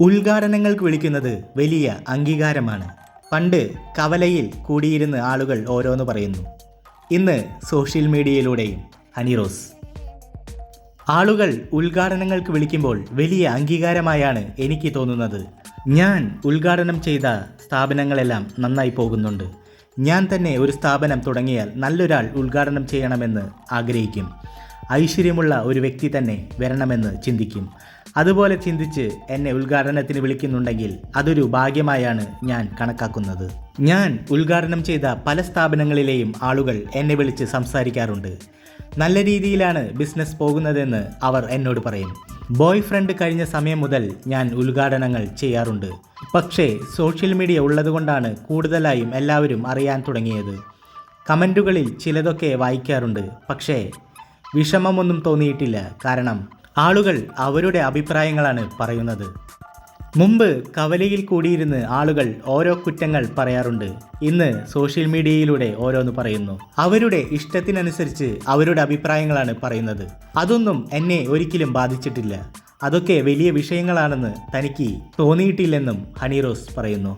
ഉദ്ഘാടനങ്ങൾക്ക് വിളിക്കുന്നത് വലിയ അംഗീകാരമാണ്. പണ്ട് കവലയിൽ കൂടിയിരുന്ന് ആളുകൾ ഓരോന്ന് പറയുന്നു. ഇന്ന് സോഷ്യൽ മീഡിയയിലൂടെയും. ഹനിറോസ് ആളുകൾ ഉദ്ഘാടനങ്ങൾക്ക് വിളിക്കുമ്പോൾ വലിയ അംഗീകാരമായാണ് എനിക്ക് തോന്നുന്നത്. ഞാൻ ഉദ്ഘാടനം ചെയ്ത സ്ഥാപനങ്ങളെല്ലാം നന്നായി പോകുന്നുണ്ട്. ഞാൻ തന്നെ ഒരു സ്ഥാപനം തുടങ്ങിയാൽ നല്ലൊരാൾ ഉദ്ഘാടനം ചെയ്യണമെന്ന് ആഗ്രഹിക്കും. ഐശ്വര്യമുള്ള ഒരു വ്യക്തി തന്നെ വരണമെന്ന് ചിന്തിക്കും. അതുപോലെ ചിന്തിച്ച് എന്നെ ഉദ്ഘാടനത്തിന് വിളിക്കുന്നുണ്ടെങ്കിൽ അതൊരു ഭാഗ്യമായാണ് ഞാൻ കണക്കാക്കുന്നത്. ഞാൻ ഉദ്ഘാടനം ചെയ്ത പല സ്ഥാപനങ്ങളിലെയും ആളുകൾ എന്നെ വിളിച്ച് സംസാരിക്കാറുണ്ട്. നല്ല രീതിയിലാണ് ബിസിനസ് പോകുന്നതെന്ന് അവർ എന്നോട് പറയും. ബോയ് ഫ്രണ്ട് കഴിഞ്ഞ സമയം മുതൽ ഞാൻ ഉദ്ഘാടനങ്ങൾ ചെയ്യാറുണ്ട്. പക്ഷേ സോഷ്യൽ മീഡിയ ഉള്ളതുകൊണ്ടാണ് കൂടുതലായും എല്ലാവരും അറിയാൻ തുടങ്ങിയത്. കമന്റുകളിൽ ചിലതൊക്കെ വായിക്കാറുണ്ട്. പക്ഷേ വിഷമമൊന്നും തോന്നിയിട്ടില്ല. കാരണം ആളുകൾ അവരുടെ അഭിപ്രായങ്ങളാണ് പറയുന്നത്. മുമ്പ് കവലയിൽ കൂടിയിരുന്ന് ആളുകൾ ഓരോ കുറ്റങ്ങൾ പറയാറുണ്ട്. ഇന്ന് സോഷ്യൽ മീഡിയയിലൂടെ ഓരോന്ന് പറയുന്നു. അവരുടെ ഇഷ്ടത്തിനനുസരിച്ച് അവരുടെ അഭിപ്രായങ്ങളാണ് പറയുന്നത്. അതൊന്നും എന്നെ ഒരിക്കലും ബാധിച്ചിട്ടില്ല. അതൊക്കെ വലിയ വിഷയങ്ങളാണെന്ന് തനിക്ക് തോന്നിയിട്ടില്ലെന്നും ഹണിറോസ് പറയുന്നു.